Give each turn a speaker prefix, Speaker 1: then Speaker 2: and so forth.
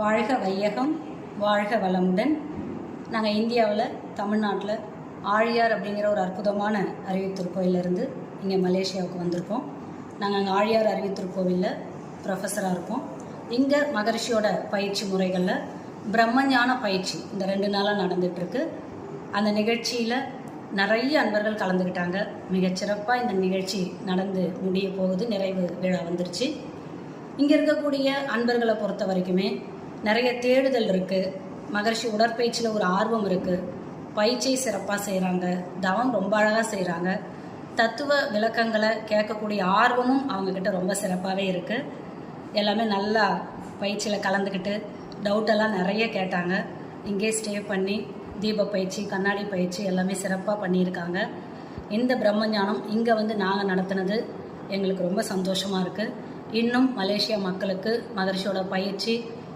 Speaker 1: வாழ்க வையகம் வாழ்க வளமுடன். நாங்கள் இந்தியாவில் தமிழ்நாட்டில் ஆழியார் அப்படிங்கிற ஒரு அற்புதமான அறிவித்தூர் கோயிலிருந்து இங்கே மலேசியாவுக்கு வந்திருக்கோம். நாங்கள் அங்கே ஆழியார் அறிவித்தூர் கோவிலில் ப்ரொஃபஸராக இருக்கோம். இங்கே மகரிஷியோட பயிற்சி முறைகளில் பிரம்மஞான பயிற்சி இந்த ரெண்டு நாளாக நடந்துகிட்ருக்கு அந்த நிகழ்ச்சியில் நிறைய அன்பர்கள் கலந்துக்கிட்டாங்க. மிகச்சிறப்பாக இந்த நிகழ்ச்சி நடந்து முடிய போகுது. நிறைவு விழா வந்துருச்சு. இங்கே இருக்கக்கூடிய அன்பர்களை பொறுத்த வரைக்குமே நிறைய தேடுதல் இருக்குது மகர்ஷி உடற்பயிற்சியில் ஒரு ஆர்வம் இருக்குது பயிற்சியை சிறப்பாக செய்கிறாங்க தவம் ரொம்ப அழகாக செய்கிறாங்க தத்துவ விளக்கங்களை கேட்கக்கூடிய ஆர்வமும் அவங்கக்கிட்ட ரொம்ப சிறப்பாகவே இருக்குது எல்லாமே நல்லா பயிற்சியில் கலந்துக்கிட்டு டவுட்டெல்லாம் நிறைய கேட்டாங்க. இங்கே ஸ்டே பண்ணி தீப பயிற்சி கண்ணாடி பயிற்சி எல்லாமே சிறப்பாக பண்ணியிருக்காங்க. இந்த பிரம்மஞானம் இங்கே வந்து நாங்கள் நடத்தினது எங்களுக்கு ரொம்ப சந்தோஷமாக இருக்குது இன்னும் மலேசியா மக்களுக்கு மகர்ஷியோட பயிற்சி